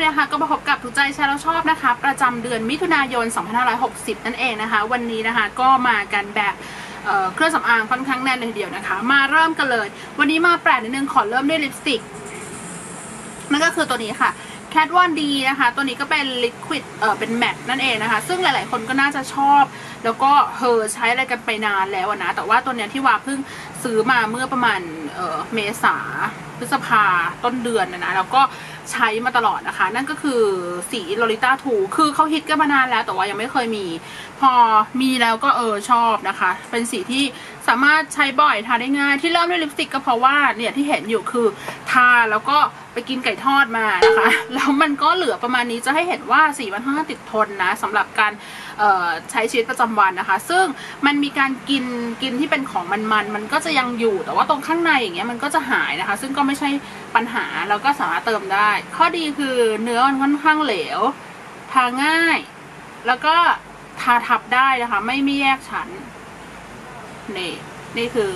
เนี่ยค่ะก็มาพบกับถูกใจแชร์แล้วชอบนะคะ ประจำเดือนมิถุนายน 2560 นั่นเองนะคะ วันนี้นะคะก็มากันแบบเเครื่องสำอางค่อนข้างแน่นเลยทีเดียวนะคะ มาเริ่มกันเลย วันนี้มาแปลกนิดนึงขอเริ่มด้วยลิปสติกนั่นก็คือตัวนี้ค่ะ Cat One D นะคะ ตัวนี้ก็เป็น Liquid เออเป็นแมตนั่นเองนะคะ ซึ่งหลาย ๆ คนก็น่าจะชอบ แล้วก็เฮอใช้อะไรกันไปนานแล้วนะ แต่ว่าตัวเนี้ยที่ว่าเพิ่งซื้อมาเมื่อประมาณเออเมษาพฤษภาต้นเดือนนะนะ แล้วก็ ใช้มาตลอดนะคะ นั่นก็คือสีโลลิต้าทูคือเขาฮิตกันมานานแล้วแต่ว่ายังไม่เคยมี พอมีแล้วก็เออชอบนะคะ เป็นสีที่ สามารถใช้บ่อยทาได้ง่าย ที่เริ่มด้วยลิปสติกก็เพราะว่าเนี่ยที่เห็นอยู่คือทาแล้วก็ไปกินไก่ทอดมานะคะแล้วมันก็เหลือประมาณนี้จะให้เห็นว่าสีมันค่อนข้างติดทนนะสำหรับการใช้ชีวิตประจำวันนะคะ ซึ่งมันมีการกินกินที่เป็นของมันๆมมันก็จะยังอยู่ แต่ว่าตรงข้างในอย่างเงี้ยมันก็จะหายนะคะ ซึ่งก็ไม่ใช่ปัญหาแล้วก็สามารถเติมได้ ข้อดีคือเนื้อมันค่อนข้างเหลว ทาง่าย แล้วก็ทาทับได้นะคะ ไม่ไม่แยกชั้น นี่นี่คือ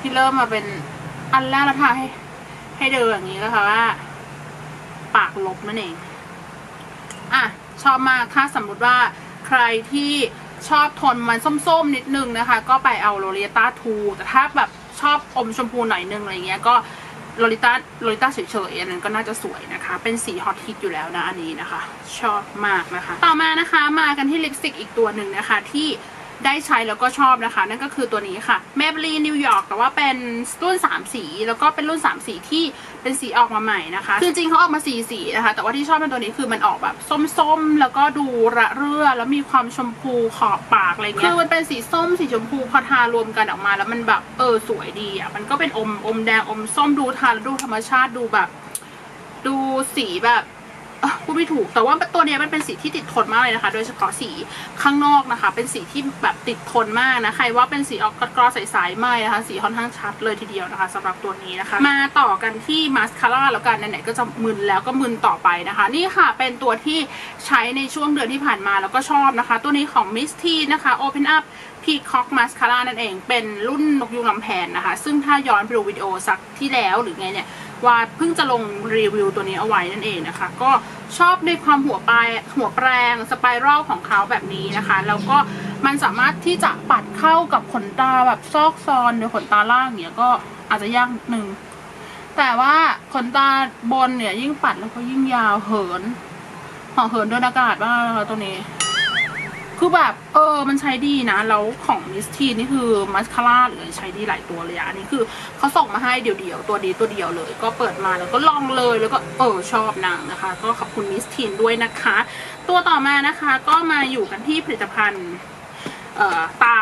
ที่เริ่มมาเป็นอันแรกแล้วทาให้ ให้เดินอย่างนี้นะคะว่า ปากลบนั่นเอง อะ ชอบมากถ้าสมมติว่าใครที่ชอบทนมันส้มๆนิดนึงนะคะ ก็ไปเอาโรเลต้าทูแต่ถ้าแบบชอบอมชมพูหน่อยนึงอะไรเงี้ยก็โรลิต้าโรลิต้าเฉยๆอันนั้นก็น่าจะสวยนะคะ เป็นสีฮอตฮิตอยู่แล้วนะอันนี้นะคะ ชอบมากนะคะ ต่อมานะคะมากันที่ลิปสติกอีกตัวหนึ่งนะคะที่ ได้ใช้แล้วก็ชอบนะคะ นั่นก็คือตัวนี้ค่ะ Maybelline New York แต่ว่าเป็นรุ่น 3 สี แล้วก็เป็นรุ่น 3 สีที่เป็นสีออกมาใหม่นะคะ คือจริงเขาออกมาสีสีนะคะ แต่ว่าที่ชอบเป็นตัวนี้คือมันออกแบบส้มๆ แล้วก็ดูระเรื่อ แล้วมีความชมพูขอบปากอะไรเงี้ย คือมันเป็นสีส้มสีชมพูพอทารวมกันออกมา แล้วมันแบบเออสวยดีอะ มันก็เป็นอมอมแดงอมส้มดูทาแล้วดูธรรมชาติดูแบบ ดูสีแบบ พูดไม่ถูก แต่ว่าตัวนี้มันเป็นสีที่ติดทนมากเลยนะคะ โดยเฉพาะสีข้างนอกนะคะ เป็นสีที่แบบติดทนมากนะ ใครว่าเป็นสีออกกรอใสๆไม่นะคะ สีค่อนข้างชัดเลยทีเดียวนะคะสำหรับตัวนี้นะคะ มาต่อกันที่มาสคาร่าแล้วกันไหนๆก็จะมึนแล้วก็มึนต่อไปนะคะ นี่ค่ะเป็นตัวที่ใช้ในช่วงเดือนที่ผ่านมาแล้วก็ชอบนะคะ ตัวนี้ของ Miss T นะคะ Open Up Peacock Mascara นั่นเอง เป็นรุ่นนกยูงลำแพนนะคะ ซึ่งถ้าย้อนไปดูวิดีโอสักที่แล้วหรือไงเนี่ย ว่าเพิ่งจะลงรีวิวตัวนี้เอาไว้นั่นเองนะคะ ก็ชอบในความหัวปลายหัวแปรงสไปรัลของเขาแบบนี้นะคะ แล้วก็มันสามารถที่จะปัดเข้ากับขนตาแบบซอกซอนหรือขนตาล่างเนี่ยก็อาจจะยากนิดนึงแต่ว่าขนตาบนเนี่ยยิ่งปัดแล้วก็ยิ่งยาวเหินห่อเหินด้วยอากาศบ้างนะคะตัวนี้ คือแบบเออมันใช้ดีนะ แล้วของมิสทีนี่คือมัสคาร่าหรือใช้ดีหลายตัวเลยอะอันนี้คือเขาส่งมาให้เดี่ยวๆตัวดีตัวเดียวเลย ก็เปิดมาแล้วก็ลองเลยแล้วก็เออชอบนางนะคะ ก็ขอบคุณมิสทีนด้วยนะคะ ตัวต่อมานะคะก็มาอยู่กันที่ผลิตภัณฑ์เออตา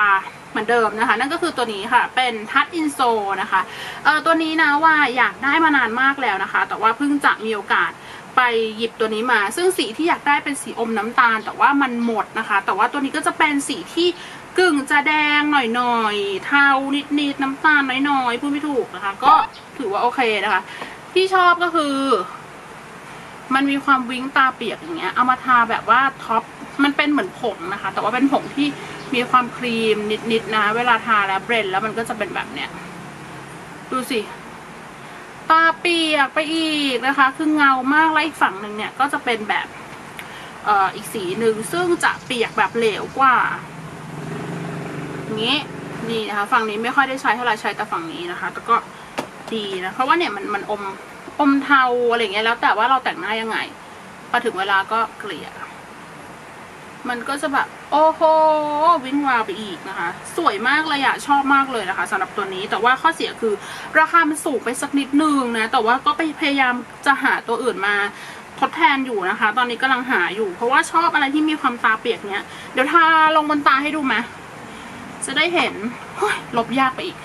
เหมือนเดิมนะคะ นั่นก็คือตัวนี้ค่ะเป็นทัชอินโซนะคะเออตัวนี้นะว่าอยากได้มานานมากแล้วนะคะ แต่ว่าเพิ่งจะมีโอกาส ไปหยิบตัวนี้มา ซึ่งสีที่อยากได้เป็นสีอมน้ำตาล แต่ว่ามันหมดนะคะ แต่ว่าตัวนี้ก็จะเป็นสีที่กึ่งจะแดงหน่อยๆ เทานิดๆ น้ำตาลน้อยๆ พูดไม่ถูกนะคะ ก็ถือว่าโอเคนะคะ ที่ชอบก็คือ มันมีความวิ้งตาเปียกอย่างเงี้ย เอามาทาแบบว่าท็อป มันเป็นเหมือนผงนะคะ แต่ว่าเป็นผงที่มีความครีมนิดๆนะ เวลาทาแล้วเบรนแล้วมันก็จะเป็นแบบเนี้ย ดูสิ ตาเปียกไปอีกนะคะ คือเงามากแล้วอีกฝั่งหนึ่งเนี่ยก็จะเป็นแบบเอ่ออีกสีหนึ่งซึ่งจะเปียกแบบเหลวกว่าอย่างงี้นี่นะคะ ฝั่งนี้ไม่ค่อยได้ใช้เท่าไหร่ใช้แต่ฝั่งนี้นะคะ แต่ก็ดีนะเพราะว่าเนี่ยมันมันอมอมเทาอะไรเงี้ยแล้วแต่ว่าเราแต่งหน้ายังไงพอถึงเวลาก็เกลี่ย มันก็จะแบบ โอ้โหวิ่งวาวไปอีกนะคะ สวยมากเลยอะชอบมากเลยนะคะสำหรับตัวนี้แต่ว่าข้อเสียคือราคามันสูงไปสักนิดนึงนะ แต่ว่าก็ไปพยายามจะหาตัวอื่นมาทดแทนอยู่นะคะ ตอนนี้กำลังหาอยู่ เพราะว่าชอบอะไรที่มีความตาเปียกเนี้ย เดี๋ยวทาลงบนตาให้ดูไหมจะได้เห็นเฮ้ยลบยากไปอีก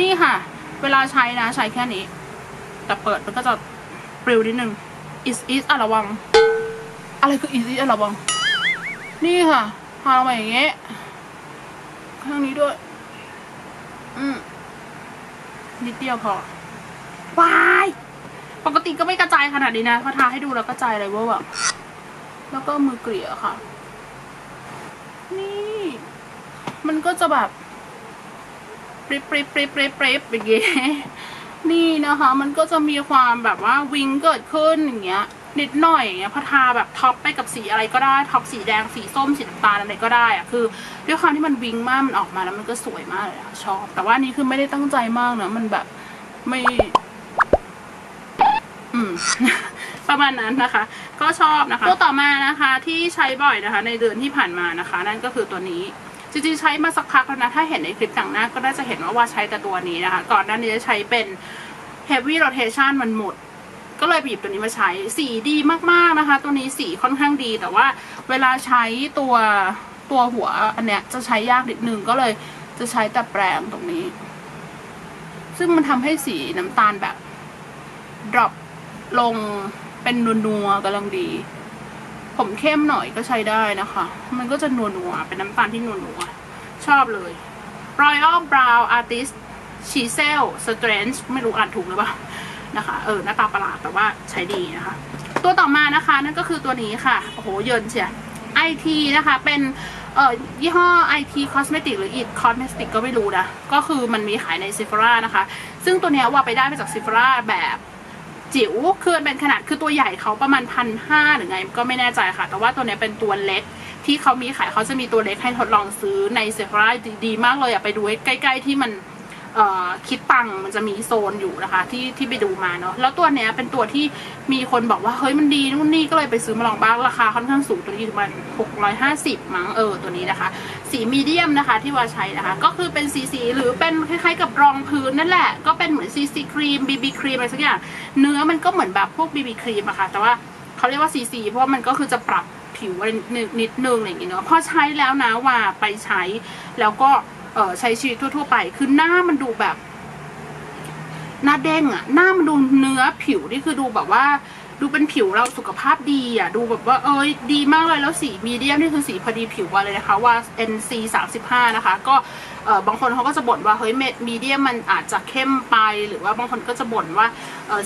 นี่ค่ะ เวลาใช้นะใช้แค่นี้ แต่เปิดมันก็จะปลิวนิดนึง is is อะระวัง อะไรคือ is is อะระวัง นี่ค่ะ พาลงมาอย่างเงี้ยข้างนี้ด้วย อืมนิดเดียวพอวายปกติก็ไม่กระจายขนาดนี้นะพอทาให้ดูแล้วกระจายเลยว่าแบบแล้วก็มือเกลี่ยค่ะ นี่ มันก็จะแบบปริบปริบปริบปริบปริบอย่างเงี้ยนี่นะคะ มันก็จะมีความแบบว่าวิงเกิดขึ้นอย่างเงี้ย นิดหน่อยอย่างเงี้ยพอทาแบบท็อปไปกับสีอะไรก็ได้ท็อปสีแดงสีส้มสีน้ำตาลอะไรก็ได้อะคือด้วยความที่มันวิงมากมันออกมาแล้วมันก็สวยมากเลยอะชอบ แต่ว่านี้คือไม่ได้ตั้งใจมากเนะมันแบบไม่อืมประมาณนั้นนะคะ ก็ชอบนะคะตัวต่อมานะคะที่ใช้บ่อยนะคะ ในเดือนที่ผ่านมานะคะ นั่นก็คือตัวนี้จริงๆใช้มาสักพักแล้วนะ ถ้าเห็นในคลิปต่างหน้าก็น่าจะเห็นว่าว่าใช้แต่ตัวนี้นะคะ ก่อนหน้านี้จะใช้เป็น heavy rotation มันหมด ก็เลยไปหยิบตัวนี้มาใช้ สีดีมากๆนะคะ ตัวนี้สีค่อนข้างดี แต่ว่าเวลาใช้ตัวตัวหัวอันเนี้ยจะใช้ยากนิดนึงก็เลยจะใช้แต่แปรงตรงนี้ ซึ่งมันทำให้สีน้ำตาลแบบ drop ลงเป็นนัวๆกำลังดี ผมเข้มหน่อยก็ใช้ได้นะคะ มันก็จะนัวๆเป็นน้ำตาลที่นัวๆชอบเลย Royal Brow Artist Chisel Strength ไม่รู้อ่านถูกหรือเปล่า นะคะเออหน้าตาประหลาดแต่ว่าใช้ดีนะคะ ตัวต่อมานะคะนั่นก็คือตัวนี้ค่ะโอ้โหเยินเชีย IT นะคะเป็นเอ่อยี่ห้อ IT Cosmetic หรือ It Cosmetic ก็ไม่รู้นะ ก็คือมันมีขายใน Sephora นะคะ ซึ่งตัวเนี้ยว่าไปได้มาจาก Sephora แบบจิ๋ว คือเป็นขนาดคือตัวใหญ่เขาประมาณพันห้าหรือไงก็ไม่แน่ใจค่ะ แต่ว่าตัวเนี้ยเป็นตัวเล็กที่เขามีขายเขาจะมีตัวเล็กให้ทดลองซื้อในเซฟราดีดีมากเลยอะไปดูใกล้ ๆ ที่มัน คิดตังมันจะมีโซนอยู่นะคะที่ที่ไปดูมาเนาะแล้วตัวเนี้ยเป็นตัวที่มีคนบอกว่าเฮ้ยมันดีนู่นนี่ก็เลยไปซื้อมาลองบ้างราคาค่อนข้างสูงตัวนี้ประมาณหกร้อยห้าสิบมั้งเออตัวนี้นะคะ สีมีเดียมนะคะที่ว่าใช้นะคะ ก็คือเป็นสีสีหรือเป็นคล้ายๆกับรองพื้นนั่นแหละ ก็เป็นเหมือนซีซีครีมบีบีครีมอะไรสักอย่างเนื้อมันก็เหมือนแบบพวกบีบีครีมอะค่ะแต่ว่าเขาเรียกว่าซีซีเพราะว่ามันก็คือจะปรับผิวอะไรนิดนึงอะไรอย่างเงี้ยเนาะพอใช้แล้วนะว่าไปใช้แล้วก็ ใช้ชีวิตทั่ว ๆ ไป คือหน้ามันดูแบบ หน้าเด้งอะหน้ามันดูเนื้อผิวนี่คือดูแบบว่า ดูเป็นผิวเราสุขภาพดีอะดูแบบว่าเอ้ยดีมากเลยแล้วสีมีเดียมนี่คือสีพอดีผิวว่าเลยนะคะว่า NC 35นะคะ ก็ บางคนเขาก็จะบ่นว่าเฮ้ยเมดมีเดียมมันอาจจะเข้มไป หรือว่าบางคนก็จะบ่นว่า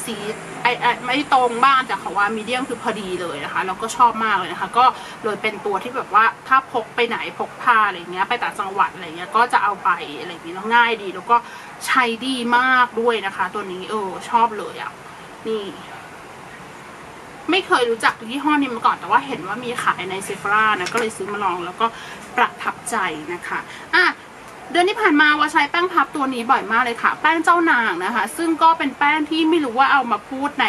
สีไอไม่ตรงบ้างแต่เขาว่ามีเดียมคือพอดีเลยนะคะแล้วก็ชอบมากเลยนะคะ ก็เลยเป็นตัวที่แบบว่าถ้าพกไปไหนพกพาอะไรเงี้ยไปต่างจังหวัดอะไรเงี้ยก็จะเอาไปอะไรอย่างเงี้ยง่ายดี แล้วก็ใช้ดีมากด้วยนะคะ ตัวนี้เออชอบเลยอะนี่ไม่เคยรู้จักยี่ห้อนี้มาก่อน แต่ว่าเห็นว่ามีขายในเซฟรานะ ก็เลยซื้อมาลองแล้วก็ประทับใจนะคะ อะ เดือนที่ผ่านมาว่าใช้แป้งพับตัวนี้บ่อยมากเลยค่ะ แป้งเจ้านางนะคะ ซึ่งก็เป็นแป้งที่ไม่รู้ว่าเอามาพูดใน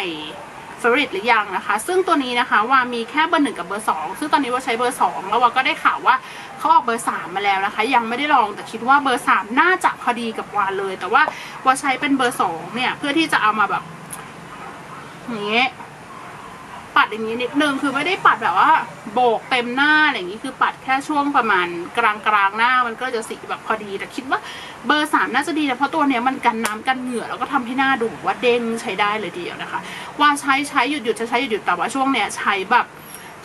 ฟริตหรือยังนะคะ ซึ่งตัวนี้นะคะว่ามีแค่เบอร์หนึ่งกับเบอร์สองซึ่งตอนนี้ว่าใช้เบอร์สองแล้วว่าก็ได้ข่าวว่าเขาออกเบอร์สามมาแล้วนะคะ ยังไม่ได้ลองแต่คิดว่าเบอร์สามน่าจะพอดีกับวาเลย แต่ว่าว่าใช้เป็นเบอร์สองเนี่ยเพื่อที่จะเอามาแบบอย่างเงี้ย ดอย่างนี้นิดนึงคือไม่ได้ปัดแบบว่า โบกเต็มหน้าอะไรอย่างนี้คือปัดแค่ช่วงประมาณกลางกลางหน้ามันก็จะสีแบบพอดี แต่คิดว่าเบอร์สามน่าจะดีนะเพราะตัวเนี้ยมันกันน้ำกันเหงื่อแล้วก็ทำให้หน้าดูแบบว่าเด้งใช้ได้เลยทีเดียวนะคะ ว่าใช้ใช้หยุดหยุดจะใช้หยุดหยุดแต่ว่าช่วงเนี้ยใช้แบบ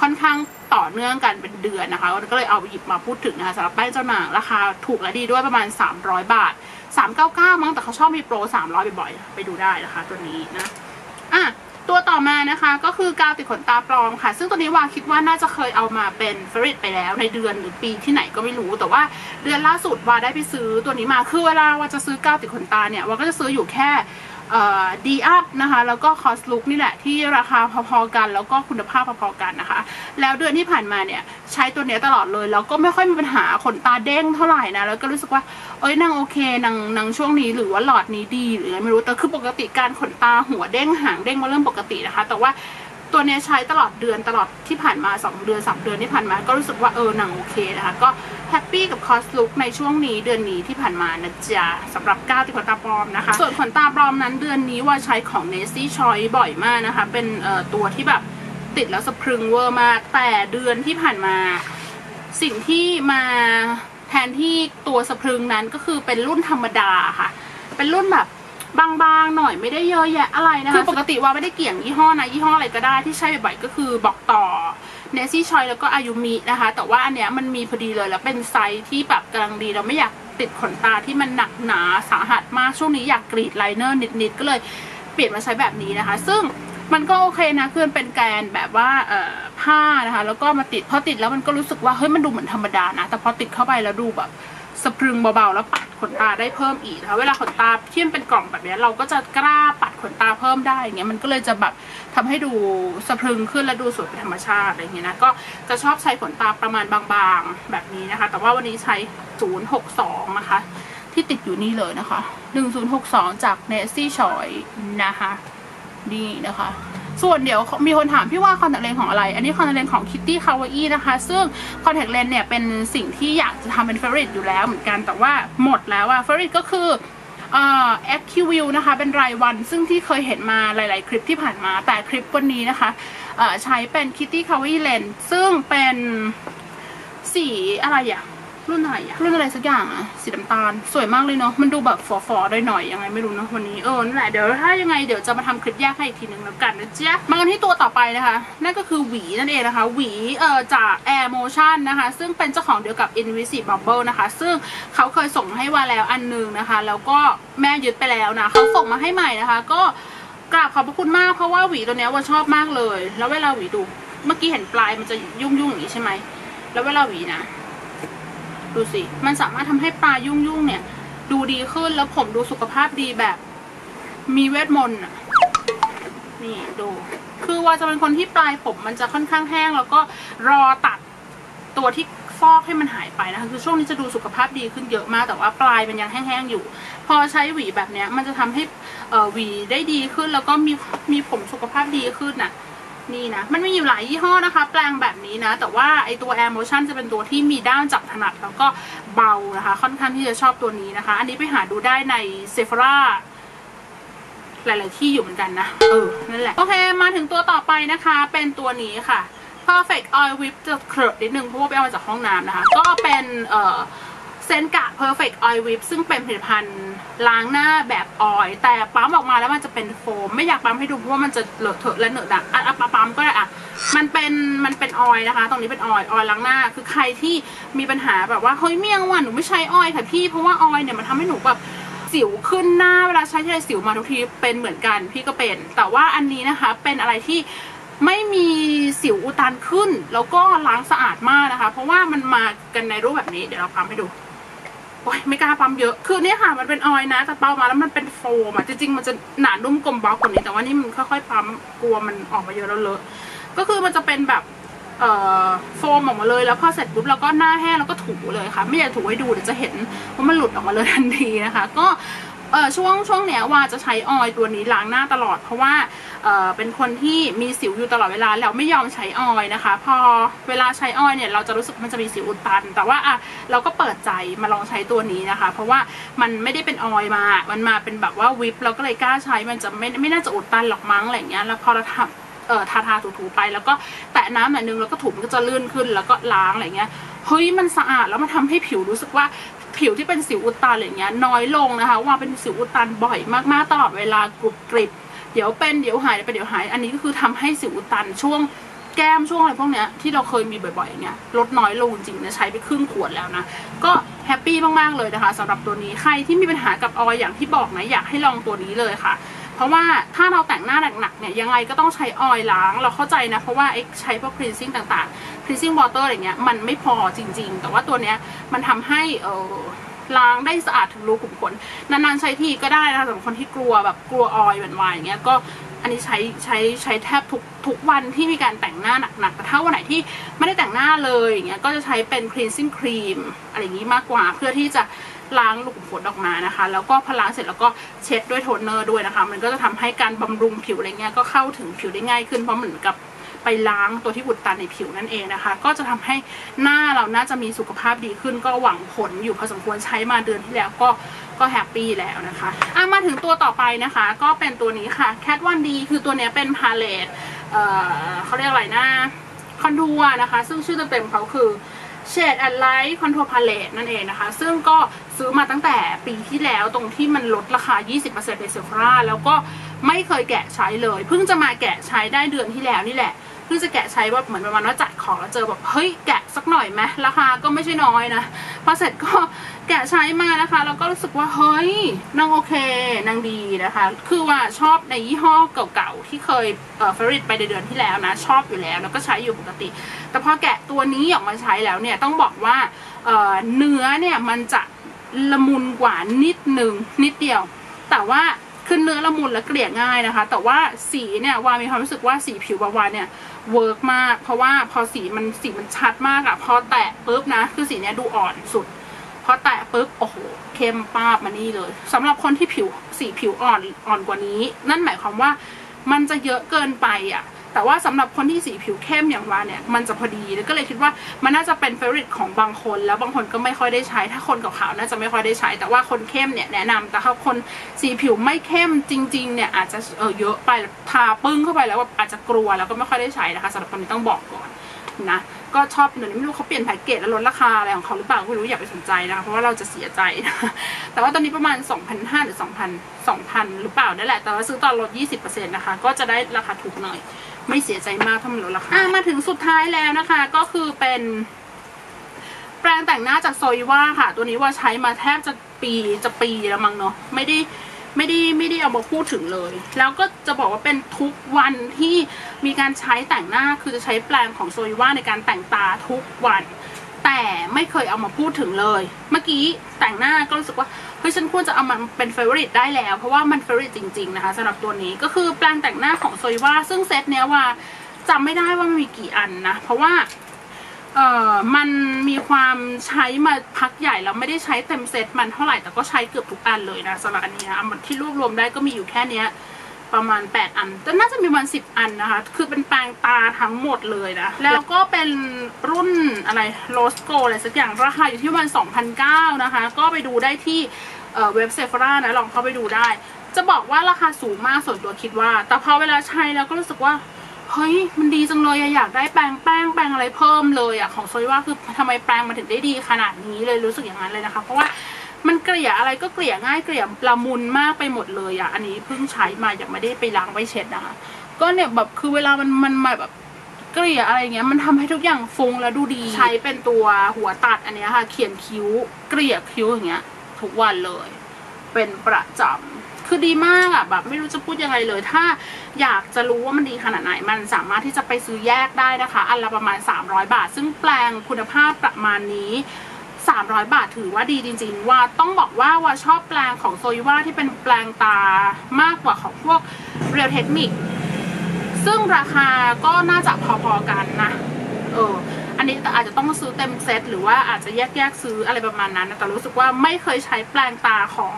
ค่อนข้างต่อเนื่องกันเป็นเดือนนะคะก็เลยเอาหยิบมาพูดถึงนะคะสำหรับแป้งเจ้านางราคาถูกและดีด้วยประมาณ 300 บาท 399 มั้งแต่เขาชอบมีโปร 300 บ่อยๆ ไปดูได้นะคะตัวนี้นะ อะ ตัวต่อมานะคะก็คือกาวติดขนตาปลอมค่ะ ซึ่งตัวนี้วาคิดว่าน่าจะเคยเอามาเป็นเฟรตไปแล้วในเดือนหรือปีที่ไหนก็ไม่รู้ แต่ว่าเดือนล่าสุดวาได้ไปซื้อตัวนี้มาคือเวลาวาจะซื้อกาวติดขนตาเนี่ยวาก็จะซื้ออยู่แค่ ดีอัพนะคะแล้วก็คอสลุกนี่แหละที่ราคาพอๆกัน แล้วก็คุณภาพพอๆกันนะคะ แล้วเดือนที่ผ่านมาเนี่ยใช้ตัวเนี้ยตลอดเลย แล้วก็ไม่ค่อยมีปัญหาขนตาเด้งเท่าไหร่นะแล้วก็รู้สึกว่าเอ้ยนางโอเคนางนางช่วงนี้หรือว่าหลอดนี้ดีหรือไรไม่รู้แต่คือปกติการขนตาหัวเด้งหางเด้งมาเริ่มปกตินะคะ แต่ว่า ตัวเนี้ยใช้ตลอดเดือนตลอดที่ผ่านมา 2 เดือน 3 เดือนที่ผ่านมา ก็รู้สึกว่าเออหนางโอเคนะคะ ก็แฮปปี้กับคอสลุกในช่วงนี้เดือนนี้ที่ผ่านมานะจ๊ะสำหรับก้าวที่ขนตาปลอมนะคะ ส่วนขนตาปลอมนั้นเดือนนี้ว่าใช้ของเนซี่ชอยบ่อยมากนะคะ เป็นเอ่อตัวที่แบบติดแล้วสะพรึงเวอร์มาก แต่เดือนที่ผ่านมา สิ่งที่มาแทนที่ตัวสะพรึงนั้นก็คือเป็นรุ่นธรรมดาค่ะ เป็นรุ่นแบบ บางๆหน่อยไม่ได้เยอะแยะอะไรนะคะคือปกติว่าไม่ได้เกี่ยงยี่ห้อนะยี่ห้ออะไรก็ได้ที่ใช้บ่อยๆก็คือบอกต่อเนซี่ชอยแล้วก็อายุมินะคะ แต่ว่าอันเนี้ยมันมีพอดีเลยแล้วเป็นไซส์ที่แบบกำลังดีเราไม่อยากติดขนตาที่มันหนักหนาสาหัสมากช่วงนี้อยากกรีดไลเนอร์นิดๆก็เลยเปลี่ยนมาใช้แบบนี้นะคะ ซึ่งมันก็โอเคนะคือมันเป็นแกนแบบว่าเอ่อผ้านะคะ แล้วก็มาติดพอติดแล้วมันก็รู้สึกว่าเฮ้ยมันดูเหมือนธรรมดานะ แต่พอติดเข้าไปแล้วดูแบบสะพรึงเบาๆแล้วปัด ขนตาได้เพิ่มอีกนะคะเวลาขนตาที่มันเป็นกล่องแบบนี้เราก็จะกล้าปัดขนตาเพิ่มได้เงี้ยมันก็เลยจะแบบทำให้ดูสะพรึงขึ้นและดูสวยเป็นธรรมชาติอะไรเงี้ยนะก็จะชอบใช้ขนตาประมาณบางๆแบบนี้นะคะ แต่ว่าวันนี้ใช้ 062 นะคะ ที่ติดอยู่นี่เลยนะคะ 1062 จาก n e s s y Choy นะคะนี่นะคะ ส่วนเดี๋ยวมีคนถามพี่ว่าคอนแทคเลนส์ของอะไร อันนี้คอนแทคเลนส์ของ Kitty Kawaii นะคะ ซึ่งคอนแทคเลนส์เนี่ยเป็นสิ่งที่อยากจะทำเป็นเฟร i t อยู่แล้วเหมือนกันแต่ว่าหมดแล้วอะเฟร i t ก็คือเอ่อ AccuView นะคะ เป็นรายวันซึ่งที่เคยเห็นมาหลาย ๆ คลิปที่ผ่านมา แต่คลิปวันนี้นะคะเอ่อใช้เป็น Kitty Kawaii Lens ซึ่งเป็นสีอะไรอะ รุ่นอะไรอะรุ่นอะไรสักอย่างอะสีน้ำตาล สวยมากเลยเนาะมันดูแบบฟอๆได้หน่อยยังไงไม่รู้เนาะวันนี้เออนั่นแหละเดี๋ยวถ้ายังไงเดี๋ยวจะมาทำคลิปแยกให้อีกทีนึงแล้วกันนะจ๊ะมากันที่ตัวต่อไปนะคะ นั่นก็คือหวีนั่นเองนะคะหวีเอ่อจาก Air Motion นะคะ ซึ่งเป็นเจ้าของเดียวกับ Invisible Bubble นะคะ ซึ่งเขาเคยส่งมาให้วาแล้วอันหนึงนะคะ แล้วก็แม่ยึดไปแล้วนะเขาส่งมาให้ใหม่นะคะ ก็กราบขอบพระคุณมากเพราะว่าหวีตัวนี้ว่าชอบมากเลย แล้วเวลาหวีดู เมื่อกี้เห็นปลายมันจะยุ่งๆอย่างนี้ใช่ไหมแล้วเวลาหวีนะ ดูสิ มันสามารถทำให้ปลายยุ่งๆเนี่ย ดูดีขึ้นแล้วผมดูสุขภาพดีแบบ มีเวทมนต์นี่ดู คือว่าจะเป็นคนที่ปลายผมมันจะค่อนข้างแห้ง แล้วก็รอตัดตัวที่ฟอกให้มันหายไปนะคะคือช่วงนี้จะดูสุขภาพดีขึ้นเยอะมาก แต่ว่าปลายมันยังแห้งๆอยู่ พอใช้หวีแบบเนี้ยมันจะทำให้เอ่อหวีได้ดีขึ้นแล้วก็มีมีผมสุขภาพดีขึ้นน่ะ นี่นะ มันมีอยู่หลายยี่ห้อนะคะ แปลงแบบนี้นะ แต่ว่าไอตัว Air Motion จะเป็นตัวที่มีด้ามจับถนัด แล้วก็เบานะคะ ค่อนข้างที่จะชอบตัวนี้นะคะ อันนี้ไปหาดูได้ใน Sephora หลาย ๆ ที่อยู่เหมือนกันนะ เออ นั่นแหละ โอเค มาถึงตัวต่อไปนะคะ เป็นตัวนี้ค่ะ Perfect Oil Whip จะเครอะนิดนึง เพราะว่าไปเอามาจากห้องน้ำนะคะ ก็เป็น เอ่อ ซนกะ Perfect Oil Whip ซึ่งเป็นผลิตภัณฑ์ล้างหน้าแบบออยล์แต่ปั๊มออกมาแล้วมันจะเป็นโฟม ไม่อยากปั๊มให้ดูเพราะว่ามันจะเลอะเทอะและเหนอะหนักอะอะปั๊มก็ได้อะมันเป็นมันเป็นออยล์นะคะ ตรงนี้เป็นออยล์ออยล์ล้างหน้า คือใครที่มีปัญหาแบบว่าเฮ้ยเมี่ยงว่ะหนูไม่ใช้ออยล์ค่ะพี่เพราะว่าออยล์เนี่ยมันทำให้หนูแบบสิวขึ้นหน้าเวลาใช้ที่ไรสิวมาทุกทีเป็นเหมือนกันพี่ก็เป็น แต่ว่าอันนี้นะคะเป็นอะไรที่ไม่มีสิวอุตันขึ้น แล้วก็ล้างสะอาดมากนะคะ เพราะว่ามันมากันในรูปแบบนี้เดี๋ยวเราปั๊มให้ดู โอ้ยไม่กล้าปั๊มเยอะ คือเนี่ยค่ะมันเป็นออยนะ แต่เปามาแล้วมันเป็นโฟมอะ จริงๆมันจะหนานุ่มกลมบล็อกกว่านี้ แต่ว่านี่มันค่อยๆปั๊มกลัวมันออกมาเยอะแล้วเลอะ ก็คือมันจะเป็นแบบเอ่อโฟมออกมาเลยแล้วพอเสร็จปุ๊บเราก็หน้าแห้งแล้วก็ถูเลยค่ะ ไม่อยากถูให้ดูเดี๋ยวจะเห็นว่ามันหลุดออกมาเลยทันทีนะคะ ก็ เออช่วงช่วงเนี้ยว่าจะใช้ออยตัวนี้ล้างหน้าตลอด เพราะว่าเออเป็นคนที่มีสิวอยู่ตลอดเวลาแล้วไม่ยอมใช้ออยนะคะ พอเวลาใช้ออยเนี่ยเราจะรู้สึกมันจะมีสิวอุดตัน แต่ว่าอะเราก็เปิดใจมาลองใช้ตัวนี้นะคะ เพราะว่ามันไม่ได้เป็นออยมา มันมาเป็นแบบว่าวิปเราก็เลยกล้าใช้มันจะไม่ไม่น่าจะอุดตันหรอกมั้งอะไรเงี้ยแล้วพอเราทำเออทาทาถูๆไป แล้วก็แตะน้ำหน่อยนึงแล้วก็ถูมันก็จะลื่นขึ้นแล้วก็ล้างอะไรเงี้ยเฮ้ยมันสะอาดแล้วมันทำให้ผิวรู้สึกว่า ผิวที่เป็นสิวอุดตันอะไรเงี้ยน้อยลงนะคะว่าเป็นสิวอุดตันบ่อยมากๆตลอดเวลากรุบกริบเดี๋ยวเป็นเดี๋ยวหายเดี๋ยวเป็นเดี๋ยวหาย อันนี้ก็คือทำให้สิวอุดตันช่วงแก้มช่วงอะไรพวกเนี้ยที่เราเคยมีบ่อยๆเงี้ยลดน้อยลงจริงนะใช้ไปครึ่งขวดแล้วนะ ก็แฮปปี้มากๆเลยนะคะสำหรับตัวนี้ใครที่มีปัญหากับออยอย่างที่บอกนะอยากให้ลองตัวนี้เลยค่ะ เพราะว่าถ้าเราแต่งหน้าหนักๆเนี่ยยังไงก็ต้องใช้ออยล้างเราเข้าใจนะ เพราะว่าไอ้ใช้พวก cleansing ต่างๆ cleansing water อะไรเงี้ยมันไม่พอจริง ๆ แต่ว่าตัวเนี้ยมันทำให้เออล้างได้สะอาดถึงรูขุมขนนานๆใช้ทีก็ได้นะสำหรับคนที่กลัวแบบกลัวออยล์หวานๆอย่างเงี้ยก็อันนี้ใช้ใช้ใช้แทบทุกทุกวันที่มีการแต่งหน้าหนักๆแต่ถ้าวันไหนที่ไม่ได้แต่งหน้าเลยอย่างเงี้ยก็จะใช้เป็น cleansing cream อะไรอย่างงี้มากกว่า เพื่อที่จะล้างลูกขนออกมานะคะ แล้วก็พอล้างเสร็จแล้วก็เช็ดด้วยโทนเนอร์ด้วยนะคะ มันก็จะทำให้การบำรุงผิวอะไรเงี้ยก็เข้าถึงผิวได้ง่ายขึ้นเพราะเหมือนกับ ไปล้างตัวที่อุดตันในผิวนั่นเองนะคะ ก็จะทำให้หน้าเราน่าจะมีสุขภาพดีขึ้น ก็หวังผลอยู่พอสมควรใช้มาเดือนที่แล้วก็ก็แฮปปี้แล้วนะคะอะมาถึงตัวต่อไปนะคะ ก็เป็นตัวนี้ค่ะ Cat 1 D คือตัวนี้เป็นพาเลตเอ่อเขาเรียกอะไรนะคอนทัวร์นะคะ ซึ่งชื่อเต็มๆเขาคือ Shade and Light Contour Palette นั่นเองนะคะ ซึ่งก็ซื้อมาตั้งแต่ปีที่แล้วตรงที่มันลดราคา 20%ในเซฟราแล้วก็ไม่เคยแกะใช้เลย เพิ่งจะมาแกะใช้ได้เดือนที่แล้วนี่แหละ พิ่งจะแกะใช้ว่าเหมือนประมาณว่าจัดของแล้วเจอแบบเฮ้ยแกะสักหน่อยไหมราคาก็ไม่ใช่น้อยนะพอเสร็จก็แกะใช้มานะคะแล้วก็รู้สึกว่าเฮ้ยนางโอเคนางดีนะคะ คือว่าชอบในยี่ห้อเก่าๆที่เคยเอ่อฟริตไปในเดือนที่แล้วนะชอบอยู่แล้วแล้วก็ใช้อยู่ปกติ แต่พอแกะตัวนี้ออกมาใช้แล้วเนี่ยต้องบอกว่าเอ่อเนื้อเนี่ยมันจะละมุนกว่านิดหนึ่งนิดเดียว แต่ว่าขึ้นเนื้อละมุนและเกลี่ยง่ายนะคะ แต่ว่าสีเนี่ยวามีความรู้สึกว่าสีผิวบาวาเนี่ย เวิร์กมาก เพราะว่าพอสีมันสีมันชัดมากอะพอแตะปุ๊บนะ คือสีเนี้ยดูอ่อนสุด พอแตะปุ๊บโอ้โหเข้มป้าบมานี่เลยสำหรับคนที่ผิวสีผิวอ่อนอ่อนกว่านี้ นั่นหมายความว่ามันจะเยอะเกินไปอะ แต่ว่าสำหรับคนที่สีผิวเข้มอย่างวาเนี่ยมันจะพอดีแล้วก็เลยคิดว่ามันน่าจะเป็นเฟรนด์ของบางคน แล้วบางคนก็ไม่ค่อยได้ใช้ ถ้าคนขาวๆน่าจะไม่ค่อยได้ใช้ แต่ว่าคนเข้มเนี่ยแนะนำแต่ถ้าคนสีผิวไม่เข้มจริงๆเนี่ยอาจจะเออเยอะไปทาปึ้งเข้าไปแล้วแบบอาจจะกลัวแล้วก็ไม่ค่อยได้ใช้นะคะสำหรับคนนี้ต้องบอกก่อนนะก็ชอบเดี๋ยวนี้ไม่รู้เขาเปลี่ยนแพ็กเกจแล้วลดราคาอะไรของเขาหรือเปล่าไม่รู้อย่าไปสนใจนะคะเพราะว่าเราจะเสียใจนะแต่ว่าตอนนี้ประมาณ 2,500หรือ2,000 2,000 หรือเปล่านั่นแหละ แต่ว่าซื้อตอนลด 20%นะคะ ก็จะได้ราคาถูกหน่อย ไม่เสียใจมากถ้ามันลดราคาอะมาถึงสุดท้ายแล้วนะคะ ก็คือเป็นแปรงแต่งหน้าจากโซยว่าค่ะ ตัวนี้ว่าใช้มาแทบจะปีจะปีแล้วมั้งเนาะไม่ได้ไม่ได้ไม่ได้เอามาพูดถึงเลย แล้วก็จะบอกว่าเป็นทุกวันที่มีการใช้แต่งหน้าคือจะใช้แปรงของโซยว่าในการแต่งตาทุกวัน แต่ไม่เคยเอามาพูดถึงเลย เมื่อกี้แต่งหน้าก็รู้สึกว่า เฮ้ยฉันควรจะเอามันเป็นเฟเวอริตได้แล้ว เพราะว่ามันเฟเวอริตจริงๆนะคะสำหรับตัวนี้ก็คือแปรงแต่งหน้าของโซยว่าซึ่งเซตเนี้ยว่าจำไม่ได้ว่ามันมีกี่อันนะ เพราะว่าเอ่อมันมีความใช้มาพักใหญ่แล้วไม่ได้ใช้เต็มเซตมันเท่าไหร่แต่ก็ใช้เกือบทุกอันเลยนะสำหรับอันนี้นะอันที่รวบรวมได้ก็มีอยู่แค่เนี้ย ประมาณ 8 อันแต่น่าจะมีประมาณ10 อันนะคะ คือเป็นแปรงตาทั้งหมดเลยนะ แล้วก็เป็นรุ่นอะไรโรสโกอะไรสักอย่างราคาอยู่ที่ประมาณ2,009นะคะ ก็ไปดูได้ที่เอ่อเว็บเซฟรานะ ลองเข้าไปดูได้ จะบอกว่าราคาสูงมากส่วนตัวคิดว่า แต่พอเวลาใช้แล้วก็รู้สึกว่าเฮ้ย มันดีจังเลยอะอยากได้แปรงแป้งแปรงอะไรเพิ่มเลยอะของโซยว่าคือทำไมแปรงมันถึงได้ดีขนาดนี้เลยรู้สึกอย่างนั้นเลยนะคะ เพราะว่า มันเกลี่ยอะไรก็เกลี่ยง่ายเกลี่ยละมุนมากไปหมดเลยอะอันนี้เพิ่งใช้มายังไม่ได้ไปล้างไปเช็ดนะคะ ก็เนี่ยแบบคือเวลามันมันมาแบบเกลี่ยอะไรเงี้ยมันทำให้ทุกอย่างฟุ้งแล้วดูดี ใช้เป็นตัวหัวตัดอันนี้ค่ะ เขียนคิ้วเกลี่ยคิ้วอย่างเงี้ย ทุกวันเลย เป็นประจำคือดีมากอะแบบไม่รู้จะพูดยังไงเลย ถ้าอยากจะรู้ว่ามันดีขนาดไหน มันสามารถที่จะไปซื้อแยกได้นะคะ อันละประมาณ 300 บาท ซึ่งแปลงคุณภาพประมาณนี้ 300 บาทถือว่าดีจริง ๆ ว่าต้องบอกว่าว่าชอบแปลงของโซยว่าที่เป็นแปลงตามากกว่าของพวกเรียลเทคนิคซึ่งราคาก็น่าจะพอๆกันนะ เออ อันนี้แต่อาจจะต้องซื้อเต็มเซตหรือว่าอาจจะแยกๆซื้ออะไรประมาณนั้นนะแต่รู้สึกว่าไม่เคยใช้แปลงตาของ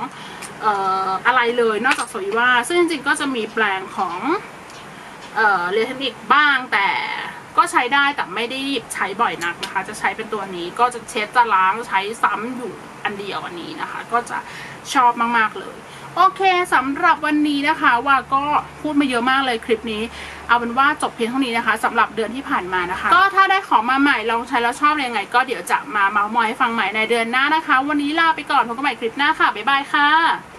เอ่ออะไรเลยนอกจากโซยว่าซึ่งจริงๆก็จะมีแปลงของเอ่อเรเทคนิคบ้างแต่ ก็ใช้ได้แต่ไม่ได้ใช้บ่อยนักนะคะ จะใช้เป็นตัวนี้ก็จะเช็ดจะล้างใช้ซ้ำอยู่อันเดียวอันนี้นะคะ ก็จะชอบมากๆเลย โอเคสำหรับวันนี้นะคะว่าก็พูดมาเยอะมากเลยคลิปนี้ เอาเป็นว่าจบเพียงเท่านี้นะคะสำหรับเดือนที่ผ่านมานะคะ ก็ถ้าได้ของมาใหม่ลองใช้แล้วชอบยังไง ก็เดี๋ยวจะมาเมาส์มอยให้ฟังใหม่ในเดือนหน้านะคะ วันนี้ลาไปก่อนพบกันใหม่คลิปหน้าค่ะบ๊ายบายค่ะ